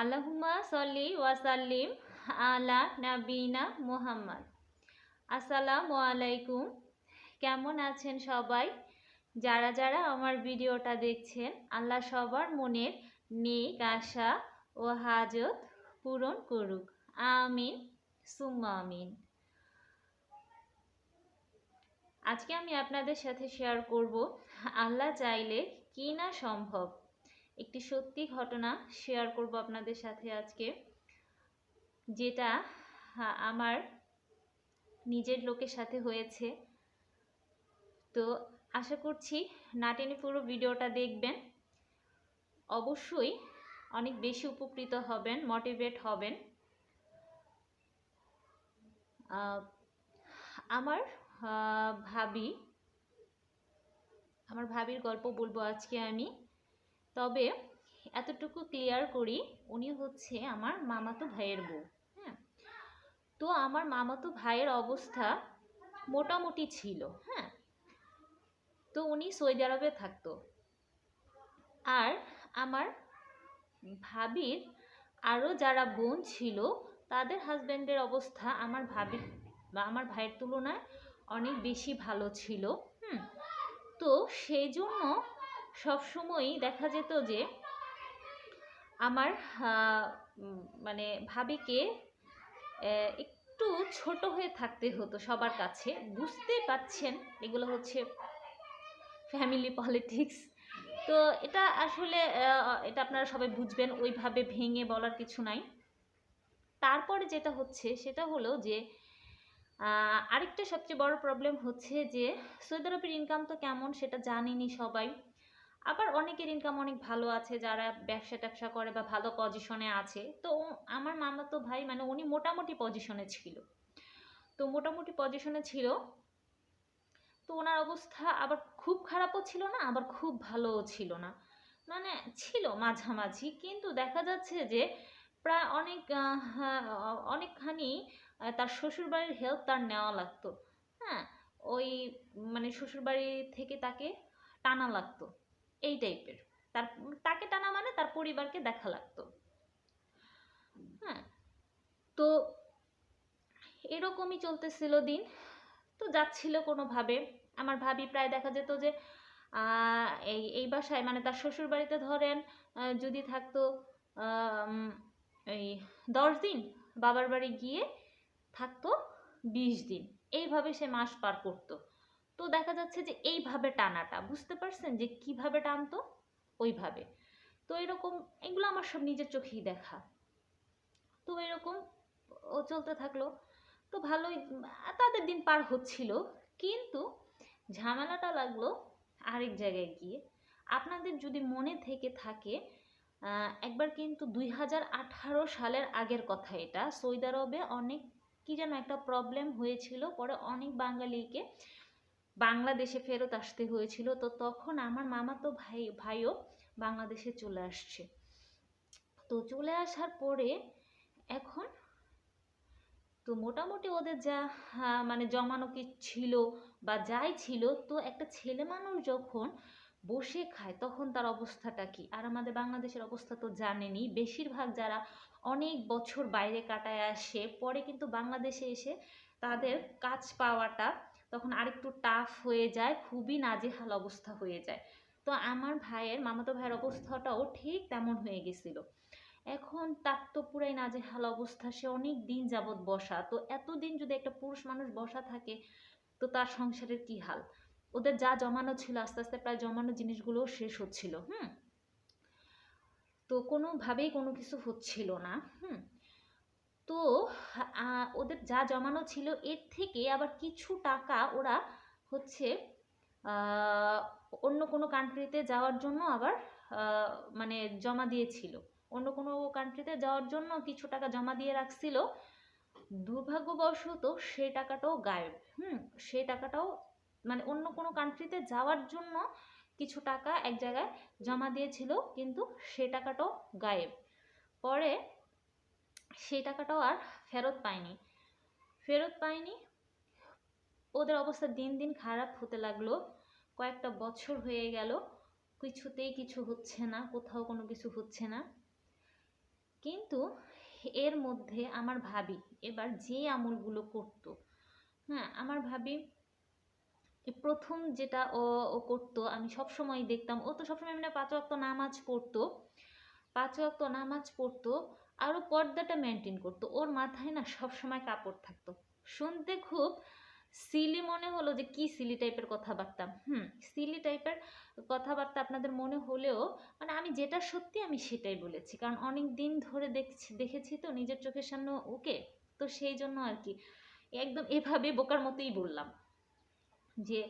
আল্লাহুম্মা সল্লি ওয়াসাল্লিম আলা নাবিনা মুহাম্মদ। আসসালামু আলাইকুম। কেমন আছেন সবাই? যারা যারা আমার ভিডিওটা দেখছেন, আল্লাহ সবার মনের নেক আশা ও হাজত পূরণ করুক। আমিন, সুম্মা আমিন। আজকে আমি আপনাদের সাথে শেয়ার করব, আল্লাহ চাইলে কি না সম্ভব? একটি সত্যি ঘটনা শেয়ার করব আপনাদের সাথে আজকে, যেটা আমার নিজের লোকের সাথে হয়েছে। তো আশা করছি নাটেনে পুরো ভিডিওটা দেখবেন। অবশ্যই অনেক বেশি উপকৃত হবেন মোটিভেট হবেন। আমার ভাবি, আমার ভাবির গল্প বলব আজকে আমি। তবে এতটুকু ক্লিয়ার করি, উনি হচ্ছে আমার মামাতো ভাইয়ের বউ হ্যাঁ? তো আমার মামাতো ভাইয়ের অবস্থা মোটামুটি ছিল হ্যাঁ? তো উনি সৌদি আরবে থাকতো। আর আমার ভাবির আরও যারা বোন ছিল, তাদের হাজব্যান্ডের অবস্থা আমার ভাবির বা আমার ভাইয়ের তুলনায় অনেক বেশি ভালো ছিল, হুম? তো সেই জন্য সবসময়ই দেখা যেত যে আমার মানে ভাবিকে একটু ছোট হয়ে থাকতে হতো সবার কাছে। বুঝতেই পারছেন, এগুলো হচ্ছে ফ্যামিলি পলিটিক্স তো এটা আসলে এটা আপনারা সবাই বুঝবেন, ওইভাবে ভেঙে বলার কিছু নাই। তারপরে যেটা হচ্ছে, সেটা হলো যে আরেকটা সবচেয়ে বড় প্রবলেম হচ্ছে যে সৌদি আরবের ইনকাম তো কেমন সেটা জানিনি সবাই। আবার অনেকের ইনকাম অনেক ভালো আছে, যারা ব্যবসা ট্যাবসা করে বা ভালো পজিশনে আছে। তো আমার মামা তো ভাই মানে উনি মোটামুটি পজিশনে ছিল। তো মোটামুটি পজিশনে ছিল। তো ওনার অবস্থা আবার খুব খারাপও ছিল না, আবার খুব ভালোও ছিল না। মানে ছিল মাঝামাঝি, কিন্তু দেখা যাচ্ছে যে প্রায় অনেক অনেকখানি তার শ্বশুরবাড়ির হেল্প তার নেওয়া লাগতো। হ্যাঁ ওই মানে শ্বশুরবাড়ি থেকে তাকে টানা লাগতো। এই টাইপের তার, তাকে টানা মানে তার পরিবারকে দেখা লাগতো। হ্যাঁ তো এরকমই চলতেছিল দিন। তো যাচ্ছিল কোনোভাবে। আমার ভাবি প্রায় দেখা যেত যে এই এই বাসায় মানে তার শ্বশুর বাড়িতে ধরেন যদি থাকতো এই দশ দিন বাবার বাড়ি গিয়ে থাকতো বিশ দিন। এইভাবে সে মাস পার করতো। তো দেখা যাচ্ছে যে এইভাবে টানাটা, বুঝতে পারছেন যে কীভাবে টানতো? ওইভাবে। তো এরকম এগুলো আমার সব নিজের চোখেই দেখা। তো এরকম ও চলতে থাকল। তো ভালোই তাদের দিন পার হচ্ছিল। কিন্তু ঝামেলাটা লাগল আরেক জায়গায় গিয়ে। আপনাদের যদি মনে থেকে থাকে একবার কিন্তু দুই হাজার আঠারো সালের আগের কথা এটা। সৌদি আরবে অনেক, কি যেন একটা প্রবলেম হয়েছিল। পরে অনেক বাঙালিকে বাংলাদেশে ফেরত আসতে হয়েছিল, তো তখন আমার মামা তো ভাই, ভাইও বাংলাদেশে চলে আসছে। তো চলে আসার পরে এখন তো মোটামুটি ওদের যা মানে জমানো কি ছিল বা যাই ছিল, তো একটা ছেলে মানুষ যখন বসে খায়, তখন তার অবস্থাটা কি? আর আমাদের বাংলাদেশের অবস্থা তো জানেনি বেশিরভাগ যারা অনেক বছর বাইরে কাটায় আসে, পরে কিন্তু বাংলাদেশে এসে তাদের কাজ পাওয়াটা তখন আরেকটু টাফ হয়ে যায়, খুবই নাজেহাল অবস্থা হয়ে যায়। তো আমার ভাইয়ের, মামাতো ভাইয়ের অবস্থাটাও ঠিক তেমন হয়ে গেছিল। এখন তার তো পুরাই নাজেহাল অবস্থা, সে অনেক দিন যাবৎ বসা। তো এতদিন যদি একটা পুরুষ মানুষ বসা থাকে, তো তার সংসারের কি হাল? ওদের যা জমানো ছিল, আস্তে আস্তে প্রায় জমানো জিনিসগুলোও শেষ হচ্ছিল, হুম? তো কোনোভাবেই কোনো কিছু হচ্ছিল না, হুম? তো ওদের যা জমানো ছিল এর থেকে আবার কিছু টাকা ওরা হচ্ছে অন্য কোনো কান্ট্রিতে যাওয়ার জন্য আবার মানে জমা দিয়েছিল। অন্য কোনো কান্ট্রিতে যাওয়ার জন্য কিছু টাকা জমা দিয়ে রাখছিল। দুর্ভাগ্যবশত সেই টাকাটাও গায়েব। হুম সেই টাকাটাও মানে অন্য কোনো কান্ট্রিতে যাওয়ার জন্য কিছু টাকা এক জায়গায় জমা দিয়েছিল, কিন্তু সে টাকাটাও গায়েব। পরে সেই টাকাটাও আর ফেরত পায়নি। ফেরত পায়নি। ওদের অবস্থা দিন দিন খারাপ হতে লাগল। কয়েকটা বছর হয়ে গেল। কিছুতেই কিছু হচ্ছে না, কোথাও কোনো কিছু হচ্ছে না। কিন্তু এর মধ্যে আমার ভাবি এবার যে আমলগুলো করতো হ্যাঁ আমার ভাবি প্রথম যেটা ও ও করতো, আমি সবসময় দেখতাম। ও তো সবসময় মানে পাঁচ ওয়াক্ত নামাজ পড়তো। পাঁচ ওয়াক্ত নামাজ পড়তো। আরও পর্দাটা মেনটেন করতো। ওর মাথায় না সবসময় কাপড় থাকতো। শুনতে খুব সিলি মনে হলো যে কি সিলি টাইপের কথাবার্তা। হুম সিলি টাইপের কথাবার্তা আপনাদের মনে হলেও মানে আমি যেটা সত্যি আমি সেটাই বলেছি। কারণ অনেক দিন ধরে দেখছি, দেখেছি তো নিজের চোখের সামনে ওকে। তো সেই জন্য আর কি একদম এভাবে বোকার মতোই বললাম। যে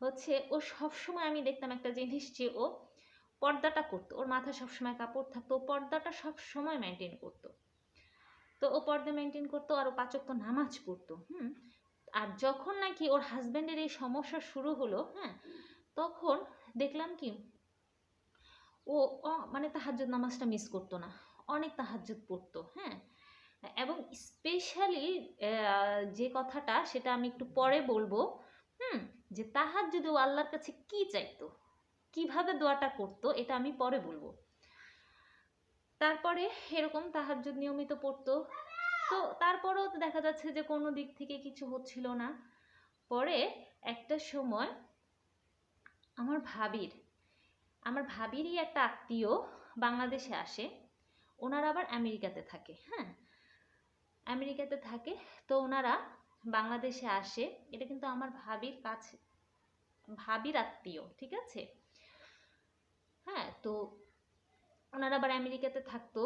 হচ্ছে ও সবসময় আমি দেখতাম একটা জিনিস যে ও পর্দাটা করতো। ওর মাথায় সবসময় কাপড় থাকতো, ও পর্দাটা সবসময় মেনটেন করতো। তো ও পর্দা মেনটেন করতো আর ও পাচক তো নামাজ পড়তো, হুম? আর যখন নাকি ওর হাজব্যান্ডের এই সমস্যা শুরু হলো হ্যাঁ তখন দেখলাম কি, ও মানে তাহাজ্জুদ নামাজটা মিস করতো না, অনেক তাহাজ্জুদ পড়তো হ্যাঁ? এবং স্পেশালি যে কথাটা সেটা আমি একটু পরে বলব, হুম? যে তাহাজ্জুদ ও আল্লাহর কাছে কি চাইতো? কীভাবে দোয়াটা করতো, এটা আমি পরে বলব। তারপরে এরকম তাহাজ্জুদ নিয়মিত পড়তো। তো তারপরেও দেখা যাচ্ছে যে কোনো দিক থেকে কিছু হচ্ছিল না। পরে একটা সময় আমার ভাবির, আমার ভাবিরই একটা আত্মীয় বাংলাদেশে আসে। ওনারা আবার আমেরিকাতে থাকে হ্যাঁ? আমেরিকাতে থাকে, তো ওনারা বাংলাদেশে আসে। এটা কিন্তু আমার ভাবির কাছে, ভাবির আত্মীয়, ঠিক আছে? হ্যাঁ তো ওনারা আবার আমেরিকাতে থাকতো।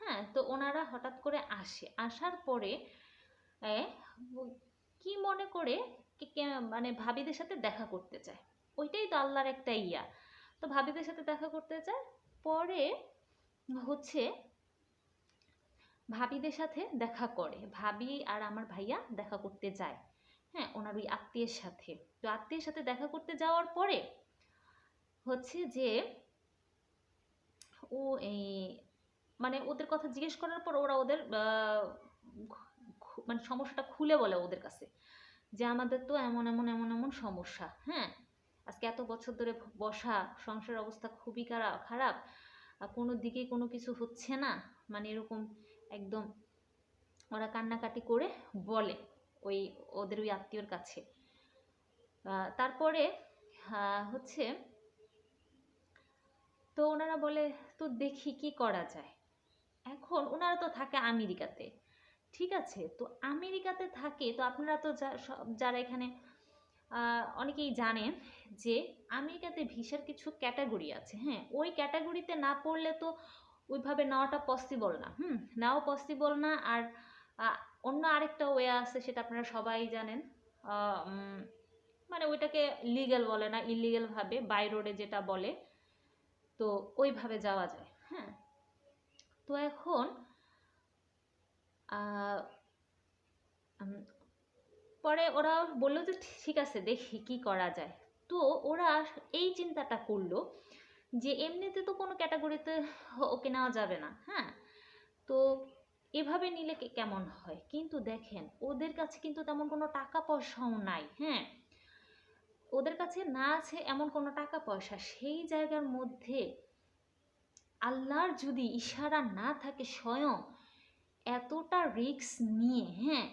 হ্যাঁ তো ওনারা হঠাৎ করে আসে। আসার পরে কি মনে করে মানে ভাবিদের সাথে দেখা করতে চায়। ওইটাই তো আল্লাহর একটা ইয়া। তো ভাবিদের সাথে দেখা করতে চায়। পরে হচ্ছে ভাবিদের সাথে দেখা করে। ভাবি আর আমার ভাইয়া দেখা করতে যায়। হ্যাঁ ওনার ওই আত্মীয়ের সাথে। তো আত্মীয়ের সাথে দেখা করতে যাওয়ার পরে হচ্ছে যে ও এই মানে ওদের কথা জিজ্ঞেস করার পর ওরা ওদের মানে সমস্যাটা খুলে বলে ওদের কাছে যে আমাদের তো এমন এমন এমন এমন সমস্যা হ্যাঁ? আজকে এত বছর ধরে বসা, সংসারের অবস্থা খুবই খারাপ কোনো দিকে কোনো কিছু হচ্ছে না মানে এরকম একদম ওরা কান্নাকাটি করে বলে ওই, ওদের ওই আত্মীয়র কাছে। তারপরে হচ্ছে তো ওনারা বলে, তো দেখি কি করা যায়। এখন ওনারা তো থাকে আমেরিকাতে। ঠিক আছে, তো আমেরিকাতে থাকে, তো আপনারা তো সব- যারা এখানে অনেকেই জানেন যে আমেরিকাতে ভিসার কিছু ক্যাটাগরি আছে। হ্যাঁ ওই ক্যাটাগরিতে না পড়লে তো ওইভাবে নেওয়াটা পসিবল না। হুম নেওয়া পসিবল না। আর অন্য আরেকটা ওয়ে আছে, সেটা আপনারা সবাই জানেন মানে ওইটাকে লিগ্যাল বলে না, ইলিগ্যাল ভাবে, বাই রোডে যেটা বলে তো ওইভাবে যাওয়া যায় হ্যাঁ? তো এখন পরে ওরা বলল যে ঠিক আছে, দেখি কি করা যায়। তো ওরা এই চিন্তাটা করল যে এমনিতে তো কোনো ক্যাটাগরিতে ওকে নেওয়া যাবে না হ্যাঁ? তো এভাবে নিলে কেমন হয়? কিন্তু দেখেন, ওদের কাছে কিন্তু তেমন কোনো টাকা পয়সাও নাই হ্যাঁ? ওদের কাছে না আছে এমন কোনো টাকা পয়সা, সেই জায়গার মধ্যে আল্লাহর যদি ইশারা না থাকে স্বয়ং এতটা রিস্ক নিয়ে হ্যাঁ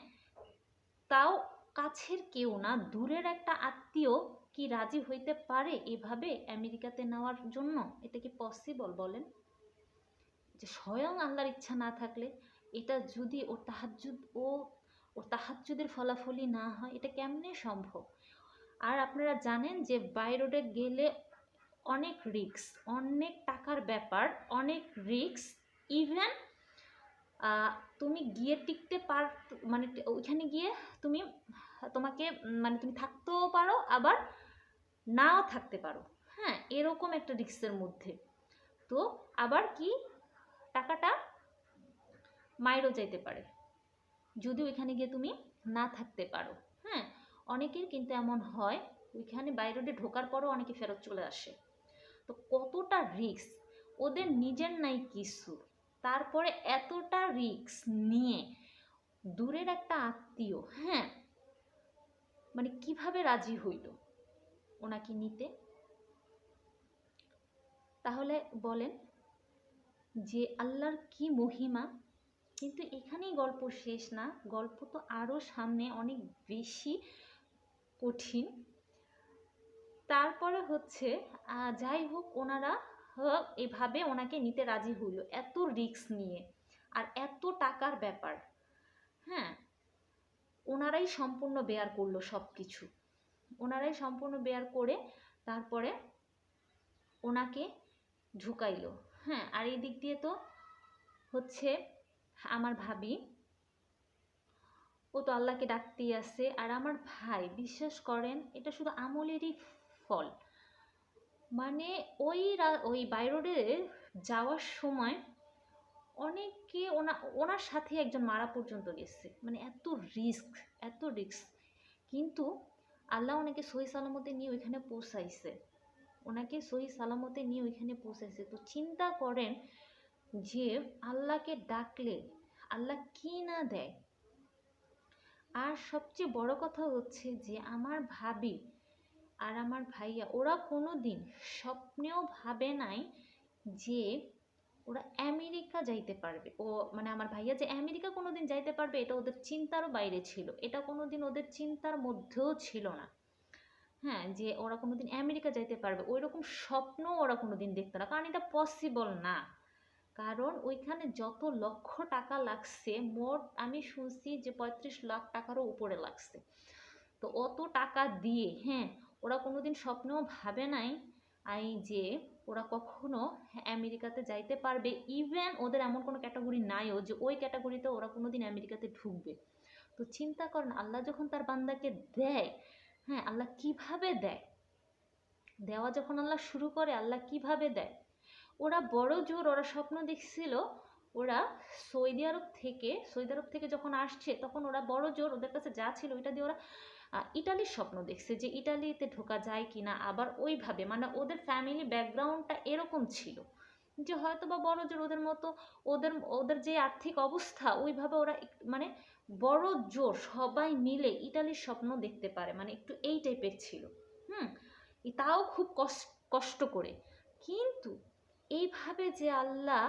তাও কাছের কেউ না, দূরের একটা আত্মীয় কি রাজি হইতে পারে এভাবে আমেরিকাতে নেওয়ার জন্য? এটা কি পসিবল বলেন? যে স্বয়ং আল্লাহর ইচ্ছা না থাকলে এটা যদি ওর তাহাজ্জুদ, ও ওর তাহাজ্জুদের ফলাফলই না হয়, এটা কেমনে সম্ভব? আর আপনারা জানেন যে বাই রোডে গেলে অনেক রিস্ক, অনেক টাকার ব্যাপার, অনেক রিস্ক। ইভেন তুমি গিয়ে টিকতে পার মানে ওইখানে গিয়ে তুমি, তোমাকে মানে তুমি থাকতেও পারো, আবার নাও থাকতে পারো। হ্যাঁ এরকম একটা রিস্কের মধ্যে। তো আবার কি? টাকাটা মাইরও যাইতে পারে। যদি ওইখানে গিয়ে তুমি না থাকতে পারো। হ্যাঁ অনেকের কিন্তু এমন হয়, ওইখানে বাইরে ঢোকার পরও অনেকে ফেরত চলে আসে। তো কতটা রিস্ক ওদের নিজের নাই কিছু। তারপরে এতটা রিস্ক নিয়ে দূরের একটা আত্মীয় হ্যাঁ মানে কীভাবে রাজি হইল? ওনাকে নিতে। তাহলে বলেন যে, আল্লাহর কি মহিমা? কিন্তু এখানেই গল্প শেষ না। গল্প তো আরও সামনে অনেক বেশি কঠিন। তারপরে হচ্ছে যাই হোক ওনারা এভাবে ওনাকে নিতে রাজি হইল। এত রিস্ক নিয়ে আর এত টাকার ব্যাপার। হ্যাঁ ওনারাই সম্পূর্ণ বেয়ার করল সব কিছু ওনারাই সম্পূর্ণ বেয়ার করে তারপরে ওনাকে ঢুকাইলো। হ্যাঁ আর এই দিক দিয়ে তো হচ্ছে, আমার ভাবি ও তো আল্লাহকে ডাকতেই আছে। আর আমার ভাই, বিশ্বাস করেন, এটা শুধু আমলেরই ফল। মানে ওই ওই বাই রোডে যাওয়ার সময় অনেকে ওনা, ওনার সাথে একজন মারা পর্যন্ত গেছে। মানে এত রিস্ক এত রিস্ক। কিন্তু আল্লাহ ওনাকে সহি সালামতে নিয়ে ওইখানে পৌঁছাইছে। ওনাকে সহি সালামতে নিয়ে ওইখানে পৌঁছাইছে। তো চিন্তা করেন যে আল্লাহকে ডাকলে আল্লাহ কি না দেয়? আর সবচেয়ে বড় কথা হচ্ছে যে, আমার ভাবি আর আমার ভাইয়া, ওরা কোনো দিন স্বপ্নেও ভাবে নাই যে ওরা আমেরিকা যাইতে পারবে। ও মানে আমার ভাইয়া যে আমেরিকা কোনো দিন যাইতে পারবে, এটা ওদের চিন্তারও বাইরে ছিল। এটা কোনো দিন ওদের চিন্তার মধ্যেও ছিল না। হ্যাঁ যে ওরা কোনো দিন আমেরিকা যাইতে পারবে ওই রকম স্বপ্ন ওরা কোনো দিন দেখতো না। কারণ এটা পসিবল না। কারণ ওইখানে যত লক্ষ টাকা লাগছে, মোট আমি শুনছি যে পঁয়ত্রিশ লাখ টাকারও উপরে লাগছে। তো অত টাকা দিয়ে হ্যাঁ ওরা কোনোদিন স্বপ্নেও ভাবে নাই, আই, যে ওরা কখনো আমেরিকাতে যাইতে পারবে। ইভেন ওদের এমন কোনো ক্যাটাগরি নাইও যে ওই ক্যাটাগরিতে ওরা কোনোদিন আমেরিকাতে ঢুকবে। তো চিন্তা করেন, আল্লাহ যখন তার বান্দাকে দেয় হ্যাঁ আল্লাহ কীভাবে দেয়? দেওয়া যখন আল্লাহ শুরু করে, আল্লাহ কীভাবে দেয়? ওরা বড় জোর, ওরা স্বপ্ন দেখছিল, ওরা সৌদি আরব থেকে, সৌদি আরব থেকে যখন আসছে, তখন ওরা বড় জোর ওদের কাছে যা ছিল ওইটা দিয়ে ওরা ইটালির স্বপ্ন দেখছে যে ইটালিতে ঢোকা যায় কি না আবার ওইভাবে মানে ওদের ফ্যামিলি ব্যাকগ্রাউন্ডটা এরকম ছিল। যে হয়তো বা বড় জোর ওদের মতো, ওদের ওদের যে আর্থিক অবস্থা, ওইভাবে ওরা মানে বড় জোর সবাই মিলে ইটালির স্বপ্ন দেখতে পারে মানে একটু এই টাইপের ছিল। হুম তাও খুব কষ্ট কষ্ট করে। কিন্তু এইভাবে যে আল্লাহ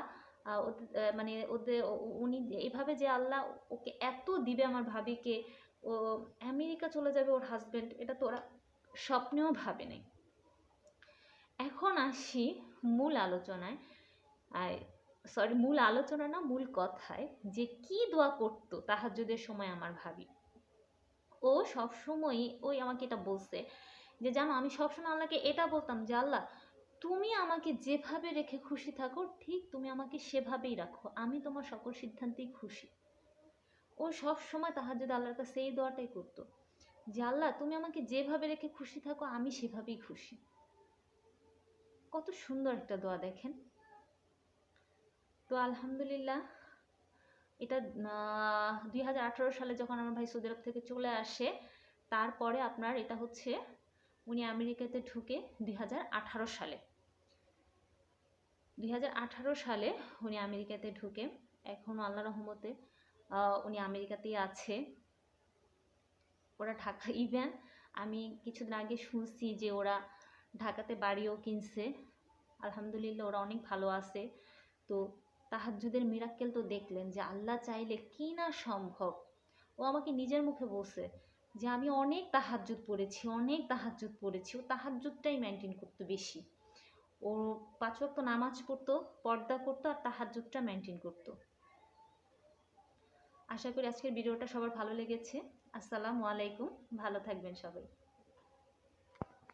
মানে ওদের উনি এইভাবে যে আল্লাহ ওকে এত দিবে আমার ভাবিকে, ও আমেরিকা চলে যাবে ওর হাজবেন্ড এটা তো ওরা স্বপ্নেও ভাবে নাই। এখন আসি মূল আলোচনায় সরি মূল আলোচনা না, মূল কথায় যে কি দোয়া করতো তাহাজ্জুদের সময় আমার ভাবি। ও সবসময়ই ওই আমাকে এটা বলছে যে, জানো, আমি সবসময় আল্লাহকে এটা বলতাম যে, আল্লাহ তুমি আমাকে যেভাবে রেখে খুশি থাকো, ঠিক তুমি আমাকে সেভাবেই রাখো। আমি তোমার সকল সিদ্ধান্তেই খুশি। ও সব সময় তাহাজ্জুদ আল্লাহর কাছে এই দোয়াটাই করতো যে, আল্লাহ, তুমি আমাকে যেভাবে রেখে খুশি থাকো, আমি সেভাবেই খুশি। কত সুন্দর একটা দোয়া দেখেন। তো আলহামদুলিল্লাহ, এটা দুই হাজার আঠারো সালে যখন আমার ভাই সৌদি আরব থেকে চলে আসে, তারপরে আপনার এটা হচ্ছে, উনি আমেরিকাতে ঢুকে দুই হাজার আঠারো সালে। আঠারো সালে উনি আমেরিকাতে ঢুকে। এখন আল্লাহ রহমতে উনি আমেরিকাতেই আছে। ওরা ঢাকা ইভেন আমি কিছুদিন আগে শুনছি যে ওরা ঢাকাতে বাড়িও কিনছে। আলহামদুলিল্লাহ ওরা অনেক ভালো আছে। তো তাহাজ্জুদের মিরাক্কেল তো দেখলেন যে আল্লাহ চাইলে কি না সম্ভব। ও আমাকে নিজের মুখে বলছে যে আমি অনেক তাহাজ্জুদ পড়েছি, অনেক তাহাজ্জুদ পড়েছি। ও তাহাজ্জুদটাই মেনটেন করতো বেশি। ও পাঁচ ওয়াক্ত নামাজ পড়তো, পর্দা করতো আর তাহাজ্জুদটা মেনটেন করতো। আশা করি আজকের ভিডিওটা সবার ভালো লেগেছে। আসসালামু আলাইকুম, ভালো থাকবেন সবাই।